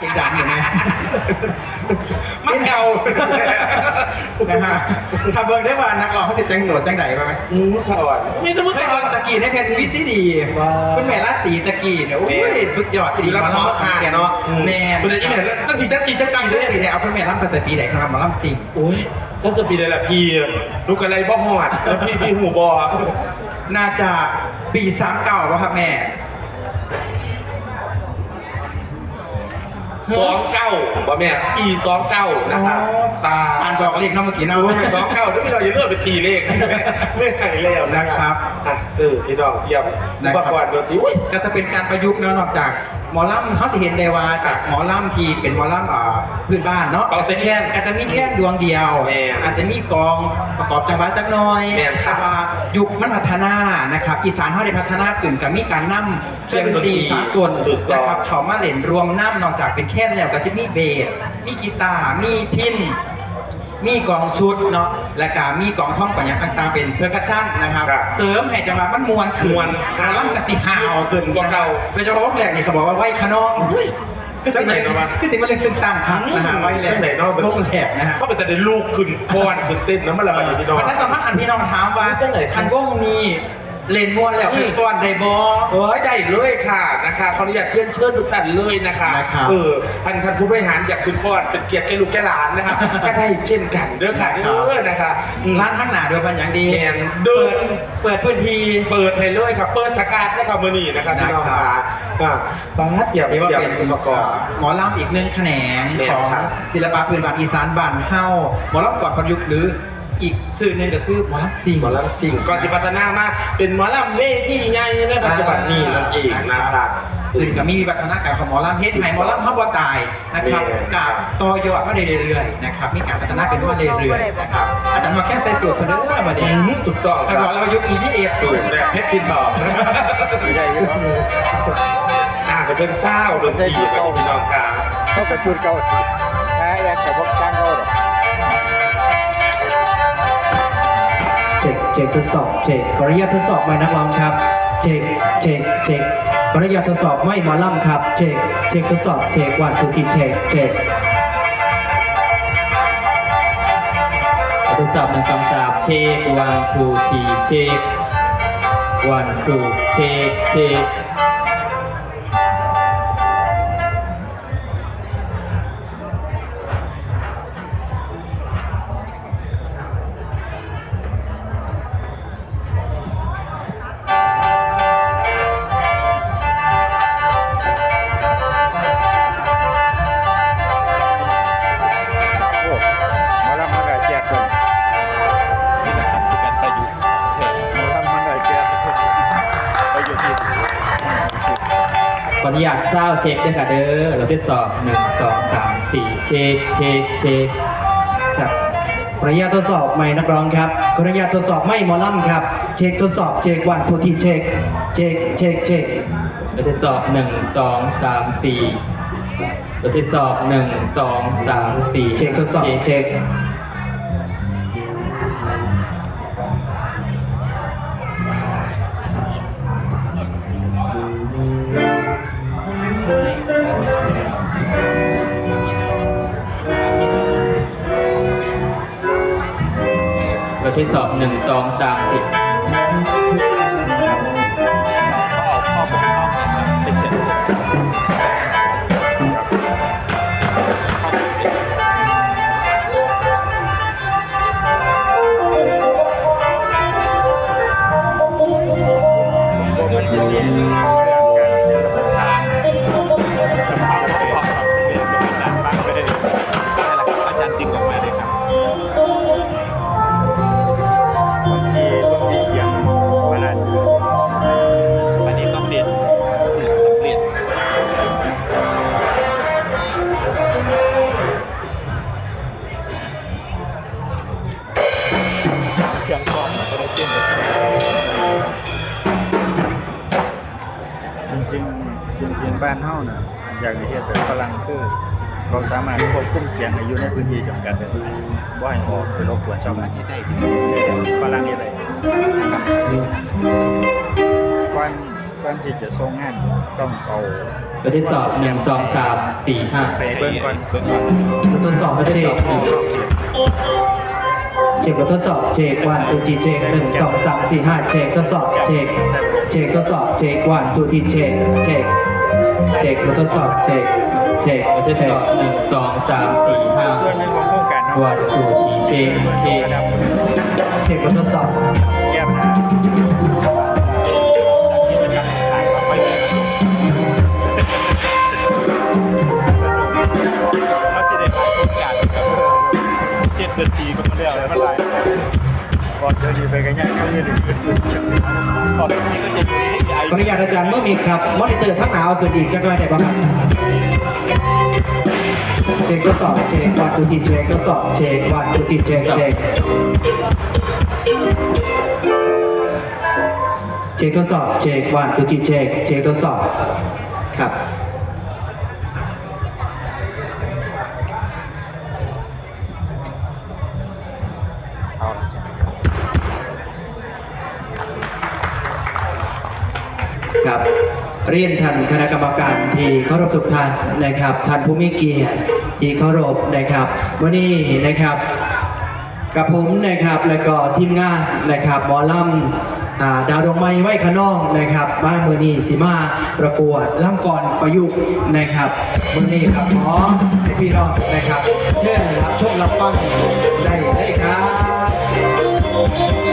เสียงดังอยู่นะ มันเก่านะฮะถ้าเบิ่งได้ว่านักร้องเขาสิจังโหนดจังใดไปไหมอืมสวัสดีไม่ต้องเคมึงยเก่าเบิ่งตะกี้ในเพลงวิซีดีว้าวคุณแม่ลาตีตะกี้เนี่ยโอ้ยสุดยอดดีแล้วมาเนาะเนาะค่ะแกเนาะแม่มันเลยอีเมลตั้งสี่ตั้งสี่ตั้งตั้งสี่แต่เลยปีไหนเอาคุณแม่ล่ำตั้งแต่ปีไหนครับหมาล่ำสิงโอ้ยตั้งแต่ปีไหนล่ะพี่ลูกอะไรบ่หอดแล้วพี่พี่หูบอน่าจะปีสามเก่าป่ะครับแม่ สองเก้าบ่แม่ปีสองเก้านะครับอ๋อตาอ่านบอกเลขเน้องเมื่อกี้เนาะรู้ไหมสองเก้าแล้วพี่เราอย่าเลือกเป็นตีเลขไม่หายแล้วนะครับอะเออพี่น้องเทียบนะคปรับระกอบดนตรีอุ้ยก็จะเป็นการประยุกต์เนาะนอกจาก หมอลำเขาสิเห็นเลยว่าจากหมอลำที่เป็นหมอลำอ่าพื้นบ้านเนาะเอาใส่แค่นอาจจะมีแค่ดวงเดียว แม่นอาจจะมีกองประกอบจังหวะจักหน้อยแม่นครับแต่ว่ายุคมันพัฒนานะครับ อีสานเขาได้พัฒนาขึ้นกับมีการนำเครื่องดนตรีสากลถูกต้อง นะครับเขามาเล่นรวมน้ำนอกจากเป็นแค่นแล้วก็จะมีเบสมีกีตาร์มีพิน มีกองชุดเนาะและก็มีกองท่องปัญญาต่างๆ เป็นเพอร์คัชชั่นนะครับ ครับเสริมให้จังหวะมันมวนขึ้นม่วนหาล่ำกับสิหาวขึ้นกว่าเก่าโดยเฉพาะวงแรกนี่เขาบอกว่าไหวขนองจังไหนเนาะวะคือสิมันเล่นตึงตังครับนะฮะไหวแรกจังไหนเนาะวงแรกนะฮะเขาเป็นแต่ได้ลูกขึ้นพอนขึ้นเต้นน้ำมันละบาดพี่น้องถ้าสามารถอันพี่น้องถามว่าจังไหนครับ คันวงนี้ เล่นม่วนแล้วคือก้อนไดบอโอ้ยได้เลยค่ะนะคะขออนุญาตเรียนเชิญทุกท่านเลยนะคะนะครับเออท่านท่านผู้บริหารอยากขึ้นฟอนเป็นเกียรติแก่ลูกแก่หลานนะครับ ก็ได้เช่นกันเด้อค่ะเด้อนะคะอืมร้านข้างหน้าด้วยมันอย่างดีแม่นเดิน เปิดพื้นที่ เปิดให้เลยครับ เปิดสกาดนะครับมือนี้นะครับพี่น้องนะครับค่ะอ่าบาสเดี๋ยวเรียกว่าเดี๋ยวเป็นอุปกรณ์ หมอลำอีกหนึ่งแขนงแม่นของครับศิลปะพื้นบ้านอีสานบ้านเฮาหมอลำก่อนประยุกต์หรือ อีกสื่อหนึ่งก็คือหมอลำซิงหมอลำสิ่งก่อนจะพัฒนามาเป็นหมอลำเวทีใหญ่ในปัจจุบันนี้นั่นเองนะครับซึ่งก็มีวิวัฒนาการของหมอลำเฮ็ดให้หมอลำเขาบ่ตายนะครับนี่กับต่อยอดมาเรื่อยๆนะครับมีการพัฒนาเป็นมาเรื่อยๆนะครับอาจารย์มาแค่ใส่สูตรคนเดียวมาอืดีมถูกต้องคถ้ารับบอกเรายุค EVF สูตรแบบเพชรพินทองไม่ได้ก็อ่าจะเป็นเศร้าดนตรีแบบพี่น้องครับเขากระชุดเก่าถ้าอยากกับพวกจ้า ช็คเช็คทดสอบเช็คขออนุญาตทดสอบไม่นักร้องครับเช็คเช็คเช็คขออนุญาตทดสอบไม่หมอลำครับเช็คเช็คทดสอบเช็ควันทุกทีเช็คเช็คทดสอบหนึ่งสองสามเช็ควันทูทีเช็ควันทูเช็คเช็ค เศร้าเช็คด้วยค่ะเด้อเราทดสอบหนึ่งสองสามสี่เช็คเช็คเช็คครับขออนุญาตทดสอบไม่นักร้องครับขออนุญาตทดสอบไม่หมอลำครับเช็คทดสอบเช็ควันทุกทีเช็คเช็คเช็คเช็คเราทดสอบหนึ่งสองสามสี่เราทดสอบหนึ่งสองสามสี่เช็คทดสอบเช็ค สอบหนึ่งสองสามสี่ อยากให้เฮ็ดแบบฝรั่งคือเขาสามารถควบคุมเสียงให้อยู่ในพื้นที่จำกัดได้บ่ให้ออกไปรบกวนชาวบ้านได้ฝรั่งเฮ็ดได้นะครับก่อนก่อนที่จะส่งงานต้องเอาเราทดสอบหนึ่งสองสามสี่ห้าไปเบิ่งก่อนเบิ่งก่อนทดสอบเช็คเช็คทดสอบเช็ควันตูจีเช็คหนึ่งสองสามสี่ห้าเช็คทดสอบเช็คเช็คทดสอบเช็ควันตูทีเช็คเช็ค เช็คทดสอบเช็คเช็คเราทดเช็สคอบหนึ่งสองสามสี่ห้าส่วนหนึ่งของโครงการเนาะวันสูทีเชคเชคระดับเช็คทดสอบแก้ปัญหาจากที่เป็นการแข่งขันว่าไม่มีระบบเขาสิได้ผ่านโครงการกับเจ็ดเดือนปีก็มาแล้วแล้วมันหลายก่อน เดี๋ยดีไปกันยากเยอะเลยก่อนเดี๋ยวนี้ก็จะอยู่ที่ไอขออนุญาตอาจารย์เมื่อมีครับมอนิเตอร์ทั้งหนาวเกิดอีกจะได้ไหมบ้างครับเช็คทดสอบเช็ควันตูทีเช็คทดสอบเช็ควันตูทีเช็คเช็คเช็คทดสอบเช็ควันตูทีเช็คเช็คทดสอบครับ เรียนท่านคณะกรรมการที่เคารพทุกท่านนะครับท่านผู้มีเกียรติที่เคารพนะครับ วันนี้นะครับ กับผมนะครับแล้วก็ทีมงานนะครับหมอลำดาวดวงไม้ไว้ขนองนะครับมามือนีสิมาประกวดล่ำก่อนประยุกต์นะครับมือนี้ครับหมอให้พี่น้องนะครับเชิญรับชมรับฟังได้เลยครับ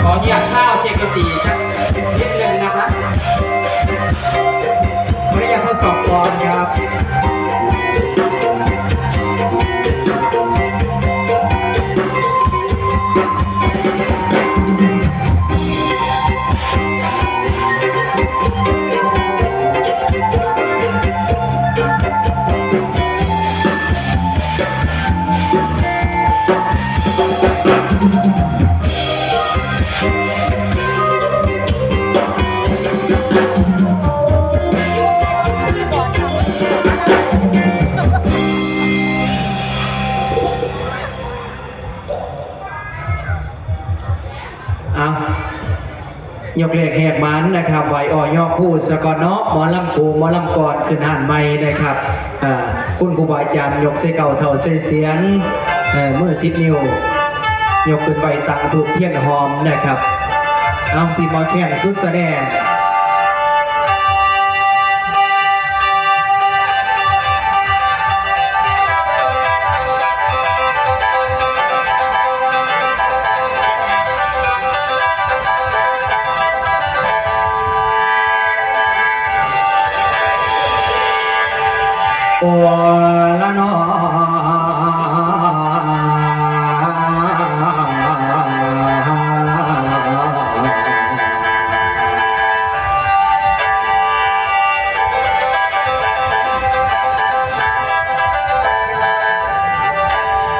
ขออนุญาตข้าวเชคกสีครับนิดนึงนะครับขออนุญาตทดสอบก่อนครับ ยกเลขแหกมันนะครับไหวอ่อยอคู่สกอนเนาะหมอลำคูหมอลำกอดขึ้นหันไม่นะครับอ่าคุณครูบาอาจารย์ยกเสเก่าเท่าเสเสียงเอ่อมือสิบนิ้วยกขึ้นไปตังถูกเทียนหอมนะครับเอาปีมอแข่งสุดแสดง โอละนอ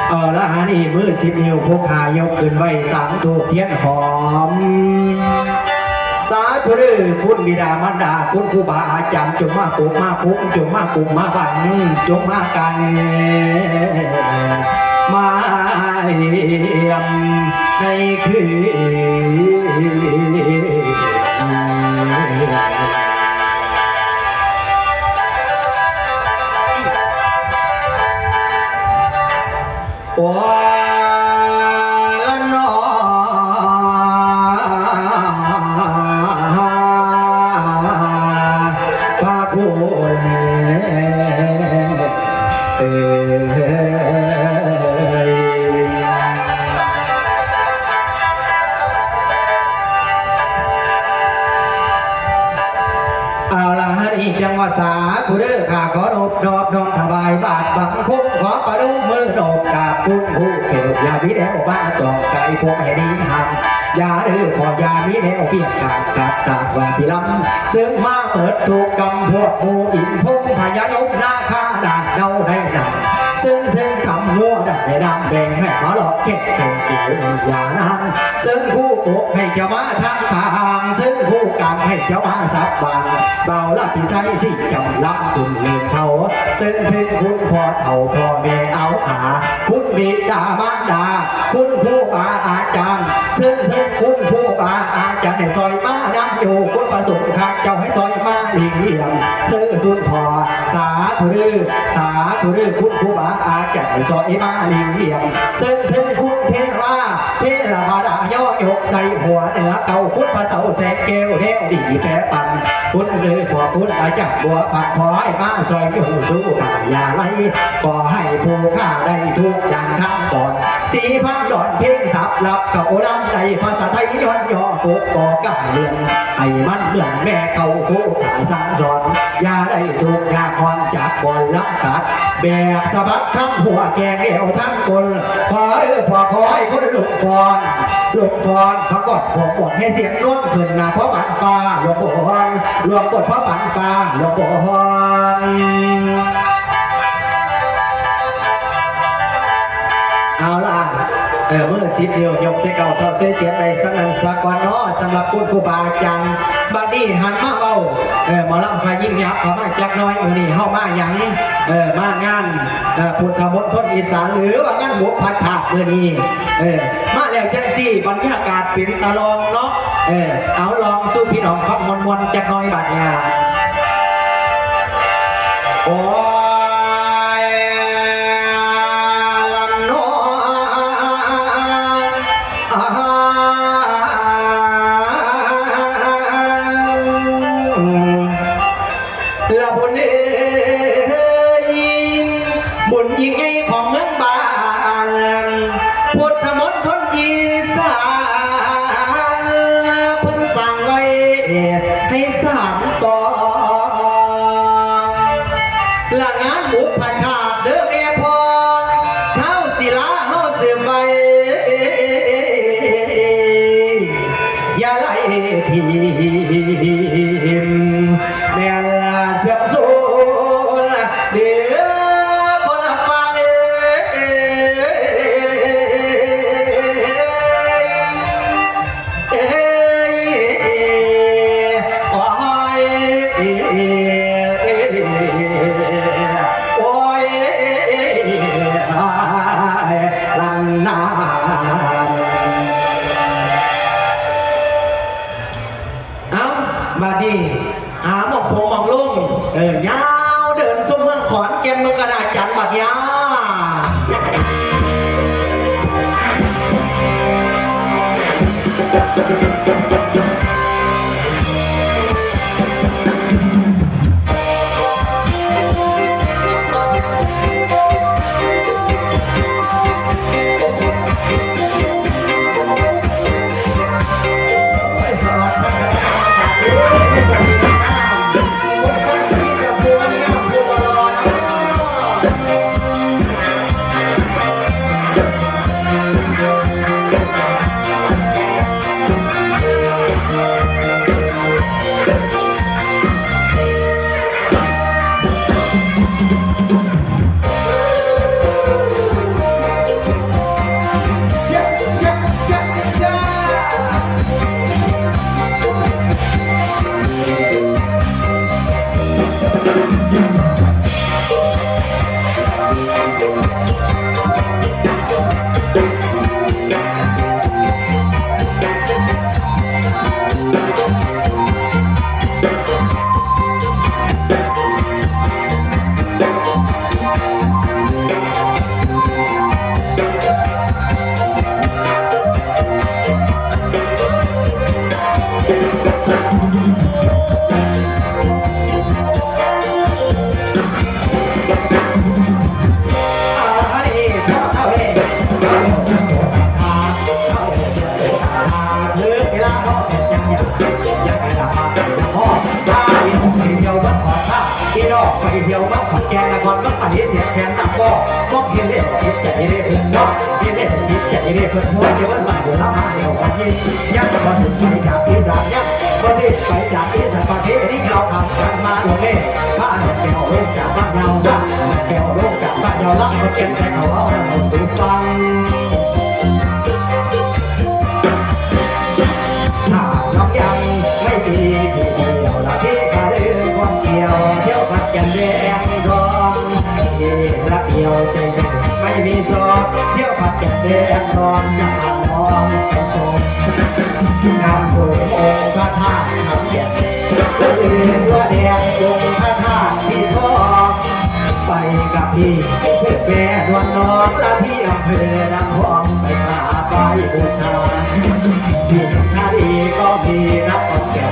เอาละหานี่มือสิบนิ้วพกหายกขึ้นไว้ต่างถูกเทียนหอม ธุเด้อคุณบิดามารดาคุณครูบาอาจารย์จงมาปลูกมาคุ้มจงมาปลูกมาบังจงมากันมาเยี่ยมในคืน ข้าขอรบดอบดองถวายบาทบังคุ้มขอประดุมมือโนบกราบคุณผู้เขียวอย่ามิแนวบ้าต่อไก่พวกให้ดีหักอย่าหรือขออย่ามีแนวเบียดกาดกาดตาว่าสิลำซึ่งมาเปิดถูกกำพวกหมูอินพุ่งพญายกนาคาด่างเดาได้หนา ซึ่งถึงทำหัวได้ดำแดงให้มาหลอกเก็บเก่งเกี่ยวอย่านั้นซึ่งคู่โกให้เจะมาทางทางซึ่งคู่กรรมให้เจ้ามาสับวางเบาละปีไซสิจำลับตุนเลือนเท่าซึ่งเพ่งคุณพ่อเท่าพ่อแม่เอาหาคุณบิดามารดา คุณครูบาอาจารย์ ซึ่งเพ่งคุณครูบาอาจารย์ให้ซอยมาดำอยู่คุณประสงค์ข้าเจ้าให้ซอยมาหลีกเลี่ยงซึ่งคุณพ่อสาธุรือสาธุรือคุณครูบาอาจารย์ให้ซอยมาลีกเลี่ยงซึ่งถึงคุณเทวาเทระมาดาย่อยกใส่หัวเหนือเก่าคุณพระเสาแสงแก้วเดวดีแปรปัน คุณเลยขอคุณอาจารย์บัวปัดขอให้มาซอยอยู่สู้ขายาไลขอให้ผู้ข้าได้ทุกอย่างทางก่อน สีพันดอนเพ่งสับรับเก่าลำในภาษาไทยย้อนย่อกุกก่อกับเรื่องให้มันเหมือนแม่เขาผู้ข้าสั่งสอนอย่าได้ทุกอยากคอนจากก่อนลักตัดแบบสะบัดทั้งหัวแกงเอวทั้งกลขอเออขอขอให้คนลุกฟอนหลุกฟอนฟังกดผมบทให้เสียงร่วมขึ้นนะเพราะบันฟ้าหลวง หลวงบทเพราะบันฟ้าหลวงปู่ฮอนเอาล่ะเออเมื่อสิบเดียวยกเสเก่าเท่าเสเสียในสักนันสักวันเนาะสำหรับคุณครูบาอาจารย์บัดนี้หันมาเบาเออหมอลำไฟยิ่งยับเขามาจากน้อยมือนี่เข้ามาหยังเออมางานเออพุทธมณฑลอีสานหรือว่างานบุพพัฒน์มือนี้เออมาแล้วจังสี่บรรยากาศเป็นตะลองเนาะ เออเอาลองสู้พี่น้องฟังมวนๆจากน้อยบัดเนี่ยโอ้ อ วันก่นนครบ้านอันนี้เสียแขนต่ำก็มองเห็นเล่นคิดใจเรียกเพื่อนน้องเห็นเล่นคิดใจเรียกเพื่อนหัวเดี๋ยวมันลาเดี๋ยวละมาเดี๋ยววันนี้ยังจะมาสุดไปจากอีสานยังมาสิไปจากอีสานประเทศที่เราทำกันมาลงเล่ผ้าแก้วลงจากบ้านเราแก้วลงจากบ้านเราลักมาเก็บใจเขาเอาเราสู่ฟัง ทอนกังหัดทองเป็นโชคงนามสูงองค์พระธาตุทำเย็นตัวเองว่าแดงองค์พระธาตุสีทอไปกับพี่เพื่อแปรดวนนอนละที่อำเภอน้ำพองไปหาไปบูชาสิ่งนาดีก็มีนับของเก่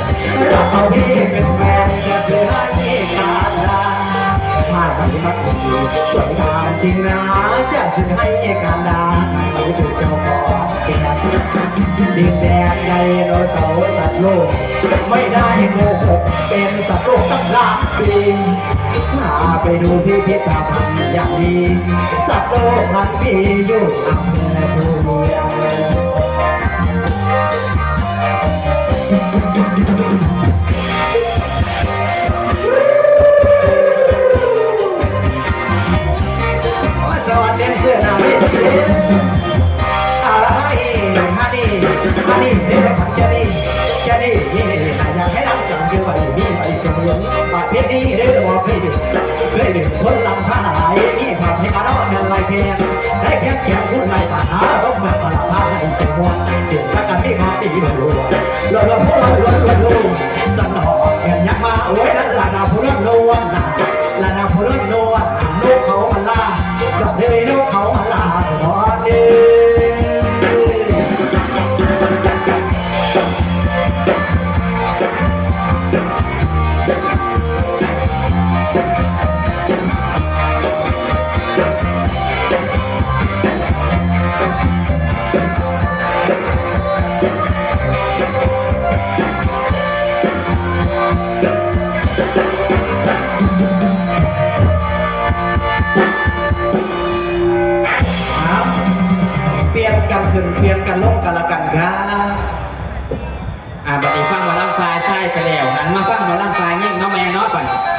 รับเอาพี่เป็นแฟนจะซื้อให้ขาดลา ผ้านี้มันดีสวยงามจริงนะจะซื้อให้การดาไม่ถูกเจ้าของเก็บดินแดนไดโนเสาร์สัตว์โลกไม่ได้โกหกเป็นสัตว์โลกตั้งล้าปีพาไปดูพิพิธภัณฑ์อย่างดีสัตว์โลกพันปีอยู่อำเภอภูเมียง กันที่มาตีรัวรัวรัวพวกเรารัวรัวรัวสนอเงินยักมาโอ้ยนั่นลานาพูดรัวนะลานาพูดรัวลูกเขามาล่าดอกเดยลูกเขามาล่าตลอด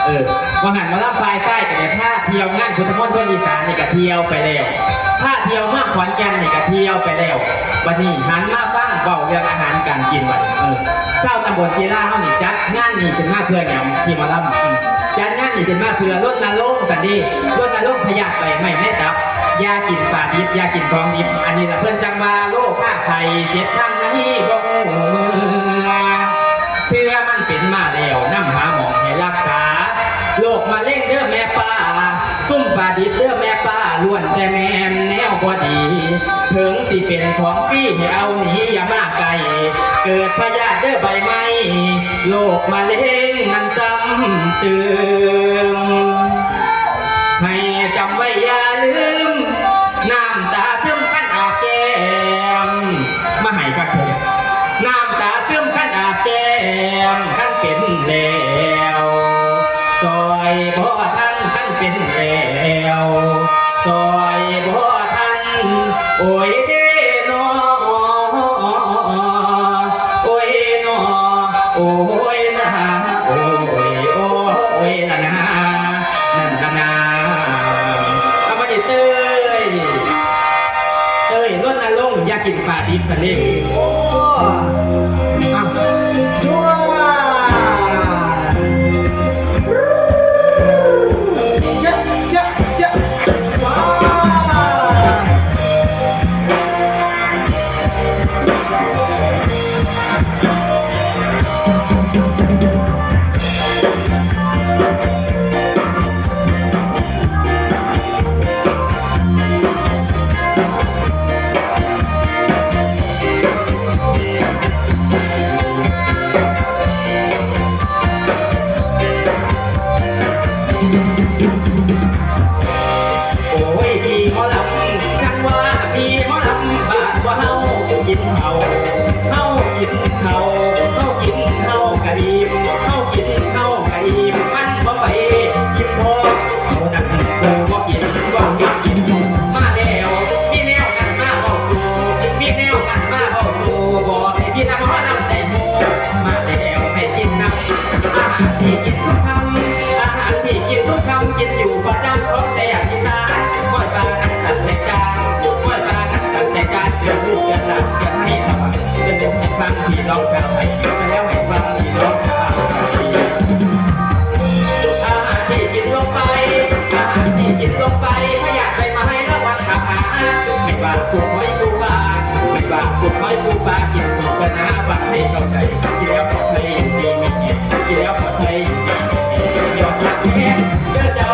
เออว่าหันมาล่ำไฟไส้กันเนี่ยถ้าเที่ยวงานพุทธมณฑลอีสานนี่ก็เที่ยวไปแล้วถ้าเที่ยวมืองขอนแก่นนี่ก็เที่ยวไปแล้ววันนี้หันมาฟังเบาเรื่องอาหารการกินวันเออเศร้าตำบลจีราเฮานี่จัดงานนี่เป็นมาเพื่อหยังที่มาล่ำจัดงานนี่เป็นมาเพื่อลดนรกสันดีลดนรกพยาธิไปไม่แม่ตับยากินปลาดิบยากินของดิบ อันนี้ละเพื่อนจังว่าโรคผ้าไข่เจ็บทั้งนี้บ่หูมือเพื่อมันเป็นมาแล้วน้ำหา โรคมะเร็งเด้อแม่ป้า ซุ่มปลาดิบเด้อแม่ป้าล้วนแต่แม่แนวบ่ดี ถึงสิเป็นของฟรีให้เอาหนีอย่ามาไกล เกิดพยาธิเด้อใบไม้โรคมะเร็งมันซ้ำเติมให้จำไว้อย่าลืม น้ำตาเติมขั้นอาแก้มมาให้กันเถอน้ำตาเติมขั้นอาแก้มขั้นเป็นแล้ว เป็นแล้วซอยบ่ทันโอ้ย กคำกินอยู่ประจำของแต่อยางที่ตาม้อยปลานักสัตว์แต่จานม้อยปลานักสัตว์แต่จานเกิดลูกเกิดหลานเกิดให้ระวังจะดูให้ฟังพี่น้องชาวไทยจะแล้วให้ฟังพี่น้องชาวอาหารที่กินลงไปอาหารที่กินลงไปถ้าอยากได้มาให้ระวังขับหาไม่ว่าปูหอยปูปลา บาปุกไม้ปูปลาเก็บปีกนะบากให้เข้าใจกินแล้วขอดภัยดีไม่เจ็บกินแล้วขอดภัยดีไม่เจ็บยอดรักแท้เจ้า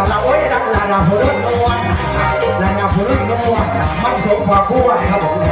าะละโอ้ยนักนานาผู้รุ่นนวลนานาผู้รุ่นนวมันสมความควรครับผม